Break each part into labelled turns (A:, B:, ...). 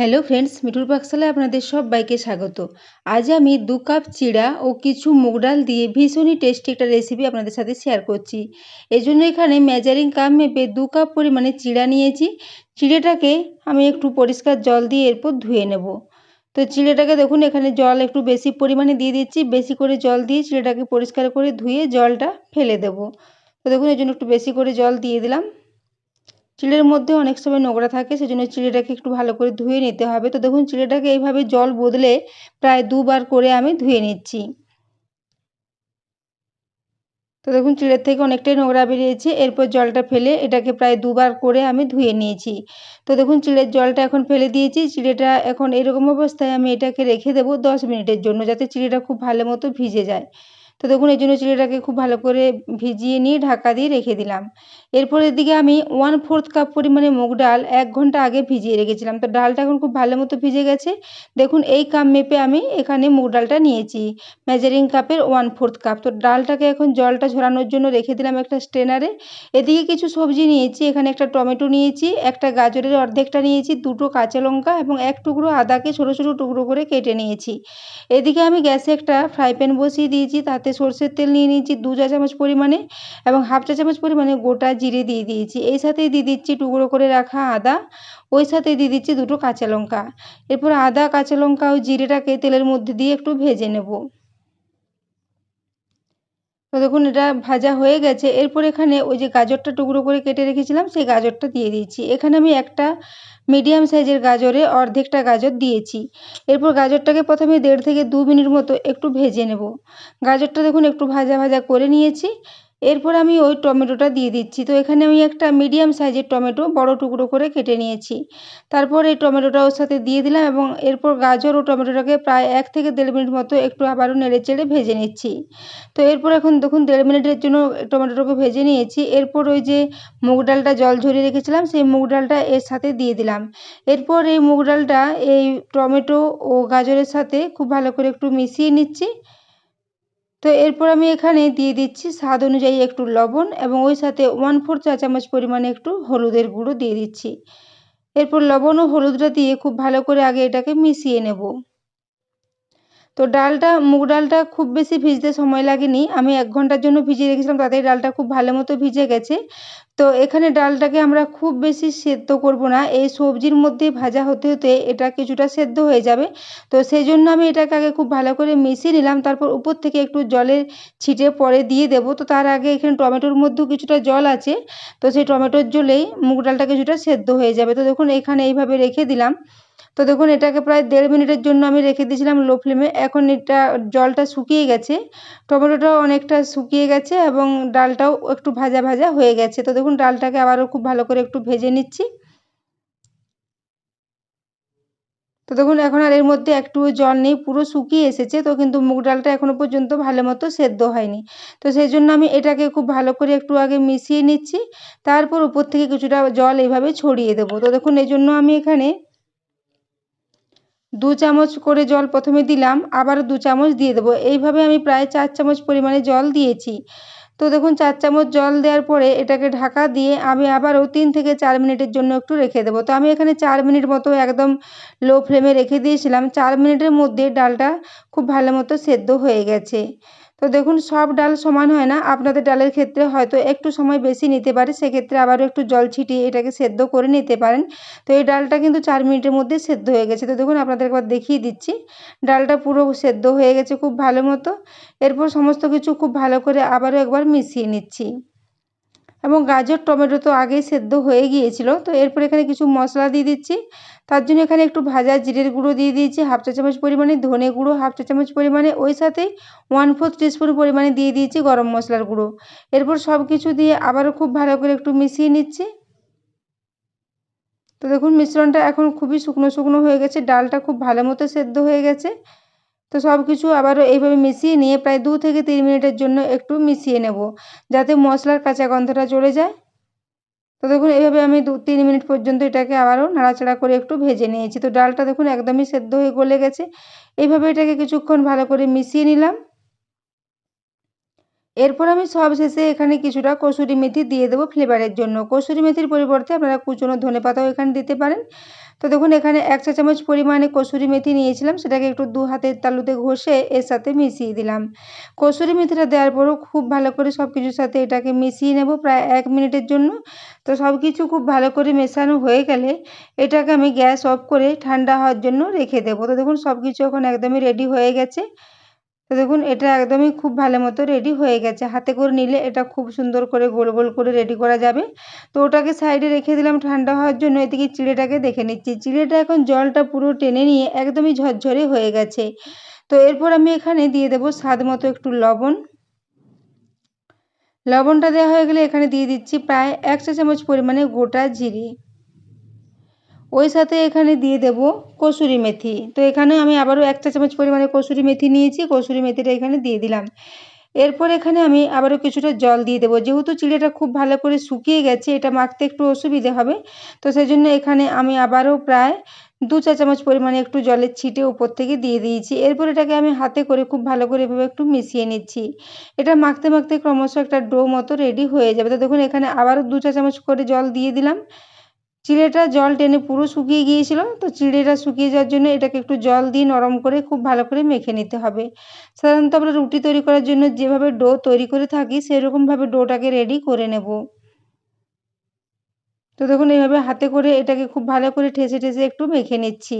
A: Hello friends, মিঠুর পাকশালায় আপনাদের সবাইকে স্বাগত। আজ আমি দু কাপ চিড়া ও কিছু মুগ ডাল দিয়ে ভীষণই টেস্টি একটা রেসিপি আপনাদের সাথে শেয়ার করছি। এই জন্য এখানে মেজারিং কাপ মেপে দু কাপ পরিমাণে চিড়া নিয়েছি। চিড়েটাকে আমি একটু পরিষ্কার জল দিয়ে এরপর ধুয়ে নেব। তো চিড়েটাকে দেখুন, এখানে জল একটু বেশি পরিমাণে দিয়ে দিচ্ছি। বেশি করে জল দিয়ে চিড়েটাকে পরিষ্কার করে ধুয়ে জলটা ফেলে দেব। তো দেখুন এই জন্য একটু বেশি করে জল দিয়ে দিলাম। চিড়ের মধ্যে অনেক সময় নোংরা থাকে, সেজন্য চিড়েটাকে একটু ভালো করে ধুয়ে নিতে হবে। তো দেখুন চিড়েটাকে এইভাবে জল বদলে প্রায় দুবার করে আমি ধুয়ে নিচ্ছি। তো দেখুন চিড়ের থেকে অনেকটাই নোংরা বেরিয়েছে। এরপর জলটা ফেলে এটাকে প্রায় দুবার করে আমি ধুয়ে নিয়েছি। তো দেখুন চিড়ের জলটা এখন ফেলে দিয়েছি। চিড়েটা এখন এরকম অবস্থায় আমি এটাকে রেখে দেবো দশ মিনিটের জন্য, যাতে চিড়েটা খুব ভালো মতো ভিজে যায়। তো দেখুন, এই জন্য চিড়েটাকে খুব ভালো করে ভিজিয়ে নিয়ে ঢাকা দিয়ে রেখে দিলাম। এরপর এদিকে আমি ওয়ান ফোর্থ কাপ পরিমাণে মুগ ডাল এক ঘণ্টা আগে ভিজিয়ে রেখেছিলাম। তো ডালটা এখন খুব ভালো মতো ভিজে গেছে। দেখুন, এই কাপ মেপে আমি এখানে মুগ ডালটা নিয়েছি। মেজারিং কাপের ওয়ান ফোর্থ কাপ তো ডালটাকে এখন জলটা ঝরানোর জন্য রেখে দিলাম একটা স্ট্রেনারে এদিকে কিছু সবজি নিয়েছি। এখানে একটা টমেটো নিয়েছি, একটা গাজরের অর্ধেকটা নিয়েছি, দুটো কাঁচা লঙ্কা এবং এক টুকরো আদাকে ছোটো ছোটো টুকরো করে কেটে নিয়েছি। এদিকে আমি গ্যাসে একটা ফ্রাই প্যান বসিয়ে দিয়েছি, তাতে সর্ষের তেল নিয়ে নিয়েছি দু চা চামচ পরিমাণে এবং হাফ চা চামচ পরিমাণে গোটা জিরে দিয়ে দিয়েছি। এই সাথেই দিয়ে দিচ্ছি টুকরো করে রাখা আদা। ওই সাথে দিয়ে দিচ্ছি দুটো কাঁচা লঙ্কা। এরপর আদা, কাঁচা লঙ্কা ও জিরেটাকে তেলের মধ্যে দিয়ে একটু ভেজে নেব। তো দেখুন, এটা ভাজা হয়ে গেছে। এরপর এখানে ওই যে গাজরটা টুকরো করে কেটে রেখেছিলাম, সেই গাজরটা দিয়ে দিয়েছি। এখানে আমি একটা মিডিয়াম সাইজের গাজরে অর্ধেকটা গাজর দিয়েছি। এরপর গাজরটাকে প্রথমে দেড় থেকে দু মিনিট মতো একটু ভেজে নেব। গাজরটা দেখুন, একটু ভাজা ভাজা করে নিয়েছি। এরপর আমি ওই টমেটোটা দিয়ে দিচ্ছি। তো এখানে আমি একটা মিডিয়াম সাইজের টমেটো বড় টুকরো করে কেটে নিয়েছি। তারপর এই টমেটোটা ওর সাথে দিয়ে দিলাম এবং এরপর গাজর ও টমেটোটাকে প্রায় এক থেকে দেড় মিনিট মতো একটু আবারও নেড়ে চেড়ে ভেজে নিচ্ছি। তো এরপর এখন দেখুন, দেড় মিনিটের জন্য টমেটোটাকে ভেজে নিয়েছি। এরপর ওই যে মুগ ডালটা জল ঝরিয়ে রেখেছিলাম, সেই মুগ ডালটা এর সাথে দিয়ে দিলাম। এরপর এই মুগ ডালটা এই টমেটো ও গাজরের সাথে খুব ভালো করে একটু মিশিয়ে নিচ্ছি। তো এরপর আমি এখানে দিয়ে দিচ্ছি স্বাদ অনুযায়ী একটু লবণ এবং ওই সাথে ওয়ান ফোর চা চামচ পরিমাণে একটু হলুদের গুঁড়ো দিয়ে দিচ্ছি। এরপর লবণ ও হলুদটা দিয়ে খুব ভালো করে আগে এটাকে মিশিয়ে নেব। তো ডালটা, মুগ ডালটা খুব বেশি ভিজতে সময় লাগেনি। আমি এক ঘণ্টার জন্য ভিজিয়ে রেখেছিলাম, তাতে ডালটা খুব ভালো মতো ভিজে গেছে। তো এখানে ডালটাকে আমরা খুব বেশি সেদ্ধ করব না, এই সবজির মধ্যে ভাজা হতে হতে এটা কিছুটা সেদ্ধ হয়ে যাবে। তো সেই জন্য আমি এটাকে আগে খুব ভালো করে মিশিয়ে নিলাম, তারপর উপর থেকে একটু জলের ছিটে পরে দিয়ে দেব। তো তার আগে এখানে টমেটোর মধ্যেও কিছুটা জল আছে, তো সেই টমেটোর জলেই মুগ ডালটা কিছুটা সেদ্ধ হয়ে যাবে। তো দেখুন, এখানে এইভাবে রেখে দিলাম। তো দেখুন, এটাকে প্রায় দেড় মিনিটের জন্য আমি রেখে দিয়েছিলাম লো ফ্লেমে। এখন এটা জলটা শুকিয়ে গেছে। টমেটোটাও অনেকটা শুকিয়ে গেছে এবং ডালটাও একটু ভাজা ভাজা হয়ে গেছে। তো দেখুন, ডালটাকে আবারও খুব ভালো করে একটু ভেজে নিচ্ছি। তো দেখুন, এখন আর এর মধ্যে একটু জল নেই, পুরো শুকিয়ে এসেছে। তো কিন্তু মুগ ডালটা এখনও পর্যন্ত ভালো মতো সেদ্ধ হয়নি। তো সেই জন্য আমি এটাকে খুব ভালো করে একটু আগে মিশিয়ে নিচ্ছি। তারপর উপর থেকে কিছুটা জল এইভাবে ছড়িয়ে দেবো। তো দেখুন এই জন্য আমি এখানে দু চামচ করে জল প্রথমে দিলাম, আবার দু চামচ দিয়ে দেবো। এইভাবে আমি প্রায় চার চামচ পরিমাণে জল দিয়েছি। তো দেখুন, চার চামচ জল দেওয়ার পরে এটাকে ঢাকা দিয়ে আমি আবারও তিন থেকে চার মিনিটের জন্য একটু রেখে দেবো। তো আমি এখানে চার মিনিট মতো একদম লো ফ্লেমে রেখে দিয়েছিলাম। চার মিনিটের মধ্যে ডালটা খুব ভালো মতো সেদ্ধ হয়ে গেছে। তো দেখুন, সব ডাল সমান হয় না। আপনাদের ডালের ক্ষেত্রে হয়তো একটু সময় বেশি নিতে পারে, সেক্ষেত্রে আবারও একটু জল ছিটিয়ে এটাকে সেদ্ধ করে নিতে পারেন। তো এই ডালটা কিন্তু চার মিনিটের মধ্যে সেদ্ধ হয়ে গেছে। তো দেখুন, আপনাদের একবার দেখিয়ে দিচ্ছি। ডালটা পুরো সেদ্ধ হয়ে গেছে খুব ভালো মতো। এরপর সমস্ত কিছু খুব ভালো করে আবারও একবার মিশিয়ে নিচ্ছি। এবং গাজর, টমেটো তো আগেই সেদ্ধ হয়ে গিয়েছিল। তো এরপর এখানে কিছু মশলা দিয়ে দিচ্ছি। তার জন্য এখানে একটু ভাজা জিরের গুঁড়ো দিয়ে দিয়েছি, হাফ চা চামচ পরিমাণে ধনে গুঁড়ো, হাফ চা চামচ পরিমাণে ওই সাথেই ওয়ান ফোর্থ টিস্পুন পরিমাণে দিয়ে দিয়েছি গরম মশলার গুঁড়ো। এরপর সব কিছু দিয়ে আবারও খুব ভালো করে একটু মিশিয়ে নিচ্ছি। তো দেখুন, মিশ্রণটা এখন খুবই শুকনো শুকনো হয়ে গেছে, ডালটা খুব ভালো মতো সেদ্ধ হয়ে গেছে। তো সব কিছু আবারও এইভাবে মিশিয়ে নিয়ে প্রায় দু থেকে তিন মিনিটের জন্য একটু মিশিয়ে নেব, যাতে মশলার কাঁচা গন্ধটা চলে যায়। তো দেখুন, এইভাবে আমি দু তিন মিনিট পর্যন্ত এটাকে আবারও নাড়াচাড়া করে একটু ভেজে নিয়েছি। তো ডালটা দেখুন একদমই সেদ্ধ হয়ে গলে গেছে। এইভাবে এটাকে কিছুক্ষণ ভালো করে মিশিয়ে নিলাম। এরপর আমি সব শেষে এখানে কিছুটা কসুরি মেথি দিয়ে দেবো ফ্লেভারের জন্য। কসুরি মেথির পরিবর্তে আপনারা কুচনো ধনে পাতাও এখানে দিতে পারেন। তো দেখুন, এখানে এক চা চামচ পরিমাণে কসুরি মেথি নিয়েছিলাম, সেটাকে একটু দু হাতের তালুতে ঘষে এর সাথে মিশিয়ে দিলাম। কসুরি মেথিটা দেওয়ার পরও খুব ভালো করে সব কিছুর সাথে এটাকে মিশিয়ে নেব প্রায় এক মিনিটের জন্য। তো সব কিছু খুব ভালো করে মেশানো হয়ে গেলে এটাকে আমি গ্যাস অফ করে ঠান্ডা হওয়ার জন্য রেখে দেবো। তো দেখুন সব কিছু এখন একদমই রেডি হয়ে গেছে। তো দেখুন, এটা একদমই খুব ভালো মতো রেডি হয়ে গেছে। হাতে করে নিলে এটা খুব সুন্দর করে গোল গোল করে রেডি করা যাবে। তো ওটাকে সাইডে রেখে দিলাম ঠান্ডা হওয়ার জন্য। এদিকে চিড়েটাকে দেখে নিচ্ছি। চিড়েটা এখন জলটা পুরো টেনে নিয়ে একদমই ঝরঝরে হয়ে গেছে। তো এরপর আমি এখানে দিয়ে দেবো স্বাদ মতো একটু লবণ। লবণটা দেওয়া হয়ে গেলে এখানে দিয়ে দিচ্ছি প্রায় এক চা চামচ পরিমাণে গোটা জিরে। ওই সাথে এখানে দিয়ে দেব কসুরি মেথি। তো এখানে আমি আবারও এক চা চামচ পরিমাণে কসুরি মেথি নিয়েছি, কসুরি মেথিটা এখানে দিয়ে দিলাম। এরপর এখানে আমি আবারও কিছুটা জল দিয়ে দেবো। যেহেতু চিড়েটা খুব ভালো করে শুকিয়ে গেছে, এটা মাখতে একটু অসুবিধে হবে, তো সেই জন্য এখানে আমি আবারও প্রায় দু চা চামচ পরিমাণে একটু জলের ছিটে উপর থেকে দিয়ে দিয়েছি। এরপর এটাকে আমি হাতে করে খুব ভালো করে এভাবে একটু মিশিয়ে নিচ্ছি। এটা মাখতে মাখতে ক্রমশ একটা ডো মতো রেডি হয়ে যাবে। তো দেখুন, এখানে আবারও দু চা চামচ করে জল দিয়ে দিলাম। চিড়েটা জল টেনে পুরো শুকিয়ে গিয়েছিল, তো চিঁড়েটা শুকিয়ে যাওয়ার জন্য এটাকে একটু জল দিয়ে নরম করে খুব ভালো করে মেখে নিতে হবে। সাধারণত আমরা রুটি তৈরি করার জন্য যেভাবে ডো তৈরি করে থাকি, সেরকমভাবে ডোটাকে রেডি করে নেব। তো দেখুন, এইভাবে হাতে করে এটাকে খুব ভালো করে ঠেসে ঠেসে একটু মেখে নিচ্ছি।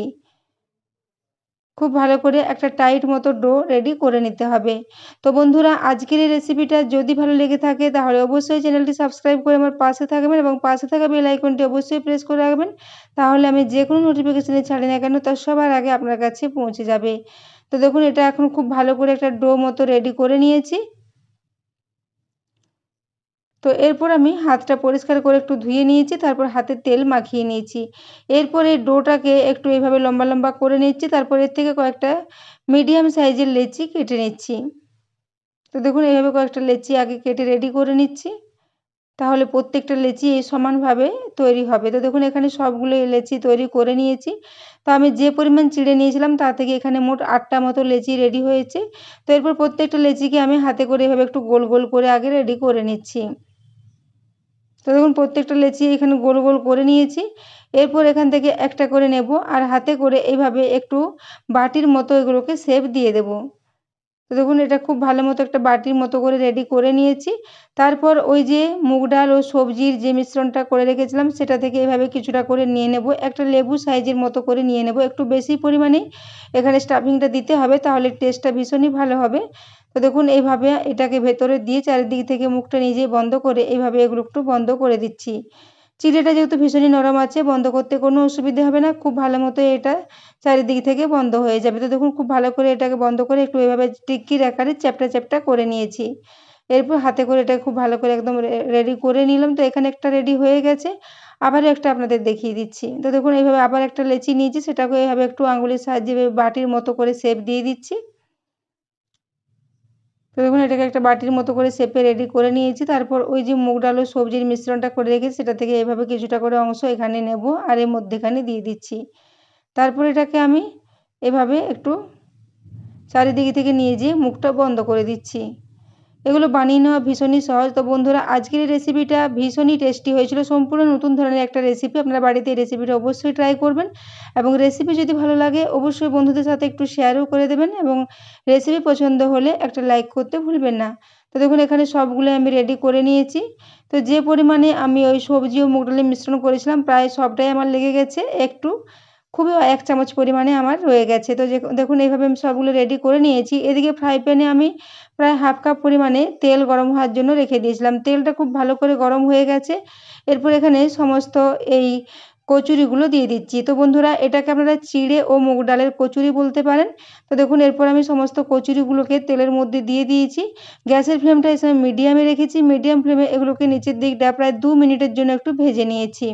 A: খুব ভালো করে একটা টাইট মতো ডো রেডি করে নিতে হবে। তো বন্ধুরা, আজকের এই রেসিপিটা যদি ভালো লেগে থাকে, তাহলে অবশ্যই চ্যানেলটি সাবস্ক্রাইব করে আমার পাশে থাকবেন এবং পাশে থাকা বেল আইকনটি অবশ্যই প্রেস করে রাখবেন। তাহলে আমি যে কোনো নোটিফিকেশানে ছাড়ি না কেন তার সবার আগে আপনার কাছে পৌঁছে যাবে। তো দেখুন, এটা এখন খুব ভালো করে একটা ডো মতো রেডি করে নিয়েছি। তো এরপর আমি হাতটা পরিষ্কার করে একটু ধুয়ে নিয়েছি, তারপর হাতে তেল মাখিয়ে নিয়েছি। এরপর এই ডোটাকে একটু এইভাবে লম্বা লম্বা করে নিচ্ছি, তারপর এর থেকে কয়েকটা মিডিয়াম সাইজের লেচি কেটে নিচ্ছি। তো দেখুন এইভাবে কয়েকটা লেচি আগে কেটে রেডি করে নিচ্ছি। তাহলে প্রত্যেকটা লেচি এই সমানভাবে তৈরি হবে। তো দেখুন, এখানে সবগুলো লেচি তৈরি করে নিয়েছি। তো আমি যে পরিমাণ চিড়ে নিয়েছিলাম, তা থেকে এখানে মোট আটটা মতো লেচি রেডি হয়েছে। তো এরপর প্রত্যেকটা লেচিকে আমি হাতে করে এভাবে একটু গোল গোল করে আগে রেডি করে নিচ্ছি। তো দেখুন, প্রত্যেকটা লেচি এখানে গোল গোল করে নিয়েছি। এরপর এখান থেকে একটা করে নেব আর হাতে করে এইভাবে একটু বাটির মতো এগুলোকে শেপ দিয়ে দেব। তো দেখুন, এটা খুব ভালো মতো একটা বাটির মতো করে রেডি করে নিয়েছি। তারপর ওই যে মুগ ডাল ও সবজির যে মিশ্রণটা করে রেখেছিলাম, সেটা থেকে এভাবে কিছুটা করে নিয়ে নেব। একটা লেবু সাইজের মতো করে নিয়ে নেব। একটু বেশি পরিমাণে এখানে স্টাফিংটা দিতে হবে, তাহলে টেস্টটা ভীষণই ভালো হবে। তো দেখুন, এইভাবে এটাকে ভেতরে দিয়ে চারিদিক থেকে মুখটা নিজেই বন্ধ করে এইভাবে এগুলো একটু বন্ধ করে দিচ্ছি। চিড়েটা যেহেতু ভীষণই নরম আছে, বন্ধ করতে কোনো অসুবিধে হবে না, খুব ভালো মতো এটা চারিদিক থেকে বন্ধ হয়ে যাবে। তো দেখুন, খুব ভালো করে এটাকে বন্ধ করে একটু এভাবে টিক্কির আকারে চ্যাপটা চ্যাপটা করে নিয়েছি। এরপর হাতে করে এটা খুব ভালো করে একদম রেডি করে নিলাম। তো এখানে একটা রেডি হয়ে গেছে আবার একটা আপনাদের দেখিয়ে দিচ্ছি। তো দেখুন, এইভাবে আবার একটা লেচি নিয়েছি সেটাকে এইভাবে একটু আঙুলের সাহায্যে বাটির মতো করে শেপ দিয়ে দিচ্ছি। তো দেখুন এটাকে একটা বাটির মতো করে শেপে রেডি করে নিয়েছি। তারপর ওই যে মুগ ডাল ও সবজির মিশ্রণটা করে রেখেছি সেটা থেকে এভাবে কিছুটা করে অংশ এখানে নেব আর এর মধ্যেখানে দিয়ে দিচ্ছি। তারপর এটাকে আমি এভাবে একটু চারিদিকে থেকে নিয়ে যেয়ে মুখটা বন্ধ করে দিচ্ছি। এগুলো বানিয়ে নেওয়া ভীষণই সহজ। তো বন্ধুরা, আজকের রেসিপিটা ভীষণই টেস্টি হয়েছিল। সম্পূর্ণ নতুন ধরনের একটা রেসিপি আপনারা বাড়িতে এই রেসিপিটা অবশ্যই ট্রাই করবেন এবং রেসিপি যদি ভালো লাগে, অবশ্যই বন্ধুদের সাথে একটু শেয়ারও করে দেবেন এবং রেসিপি পছন্দ হলে একটা লাইক করতে ভুলবেন না। তো দেখুন, এখানে সবগুলো আমি রেডি করে নিয়েছি। তো যে পরিমাণে আমি ওই সবজি ও মুগ ডালের মিশ্রণ করেছিলাম, প্রায় সবটাই আমার লেগে গেছে। একটু খুবই এক চামচ পরিমাণে আমার রয়ে গেছে। তো দেখুন এইভাবে আমি সবগুলো রেডি করে নিয়েছি। এদিকে ফ্রাই প্যানে আমি প্রায় হাফ কাপ পরিমাণে তেল গরম হওয়ার জন্য রেখে দিয়েছিলাম। তেলটা খুব ভালো করে গরম হয়ে গেছে। এরপর এখানে সমস্ত এই কচুরিগুলো দিয়ে দিচ্ছি। তো বন্ধুরা, এটাকে আপনারা চিড়ে ও মুগ ডালের কচুরি বলতে পারেন। তো দেখুন, এরপর আমি সমস্ত কচুরিগুলোকে তেলের মধ্যে দিয়ে দিয়েছি। গ্যাসের ফ্লেমটা এসে মিডিয়ামে রেখেছি। মিডিয়াম ফ্লেমে এগুলোকে নিচের দিকটা প্রায় দু মিনিটের জন্য একটু ভেজে নিয়েছি।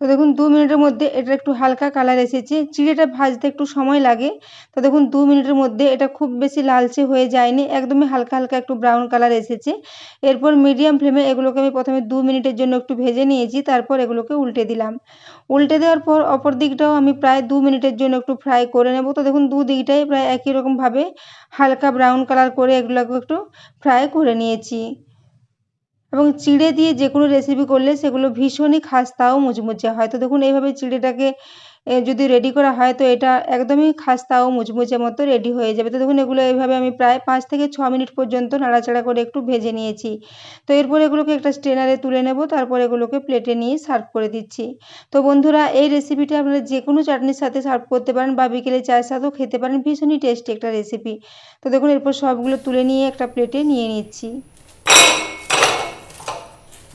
A: তো দেখুন দু মিনিটের মধ্যে এটা একটু হালকা কালার এসেছে। চিড়েটা ভাজতে একটু সময় লাগে। তো দেখুন দু মিনিটের মধ্যে এটা খুব বেশি লালচে হয়ে যায়নি, একদমই হালকা হালকা একটু ব্রাউন কালার এসেছে। এরপর মিডিয়াম ফ্লেমে এগুলোকে আমি প্রথমে দু মিনিটের জন্য একটু ভেজে নিয়েছি, তারপর এগুলোকে উল্টে দিলাম। উল্টে দেওয়ার পর অপর দিকটাও আমি প্রায় দু মিনিটের জন্য একটু ফ্রাই করে নেব। তো দেখুন দু দিকটাই প্রায় একই রকমভাবে হালকা ব্রাউন কালার করে এগুলোকে একটু ফ্রাই করে নিয়েছি। এবং চিড়ে দিয়ে যে কোনো রেসিপি করলে সেগুলো ভীষণই খাস্তা ও মুচমুচে হয়। তো দেখুন, এইভাবে চিড়েটাকে যদি রেডি করা হয়, তো এটা একদমই খাস্তা ও মুচমুচে মতো রেডি হয়ে যাবে। তো দেখুন, এগুলো এইভাবে আমি প্রায় পাঁচ থেকে ছ মিনিট পর্যন্ত নাড়াচাড়া করে একটু ভেজে নিয়েছি। তো এরপর এগুলোকে একটা স্ট্রেনারে তুলে নেব, তারপর এগুলোকে প্লেটে নিয়ে সার্ভ করে দিচ্ছি। তো বন্ধুরা, এই রেসিপিটা আপনারা যে কোনো চাটনির সাথে সার্ভ করতে পারেন বা বিকেলে চায়ের সাথেও খেতে পারেন। ভীষণই টেস্টি একটা রেসিপি তো দেখুন, এরপর সবগুলো তুলে নিয়ে একটা প্লেটে নিয়ে নিচ্ছি।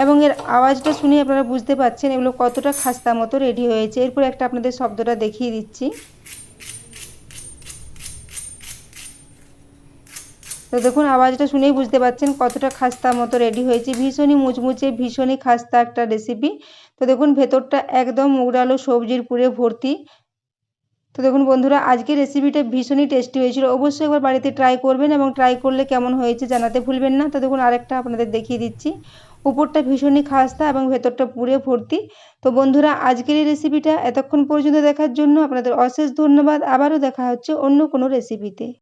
A: এবং এর আওয়াজটা শুনে আপনারা বুঝতে পারছেন এগুলো কতটা খাস্তা মতো রেডি হয়েছে। এরপর একটা আপনাদের শব্দটা দেখিয়ে দিচ্ছি। তো দেখুন, আওয়াজটা শুনেই বুঝতে পারছেন কতটা খাস্তা মতো রেডি হয়েছে। ভীষণই মুচমুচে, ভীষণই খাস্তা একটা রেসিপি তো দেখুন, ভেতরটা একদম মুগডালো সবজির পুরে ভর্তি। তো দেখুন বন্ধুরা, আজকের রেসিপিটা ভীষণই টেস্টি হয়েছিল। অবশ্যই একবার বাড়িতে ট্রাই করবেন এবং ট্রাই করলে কেমন হয়েছে জানাতে ভুলবেন না। তো দেখুন, আরেকটা আপনাদের দেখিয়ে দিচ্ছি। উপরটা ভীষণই খাস্তা এবং ভেতরটা পুরে ভর্তি। তো বন্ধুরা, আজকের এই রেসিপিটা এতক্ষণ পর্যন্ত দেখার জন্য আপনাদের অশেষ ধন্যবাদ। আবারও দেখা হচ্ছে অন্য কোনো রেসিপিতে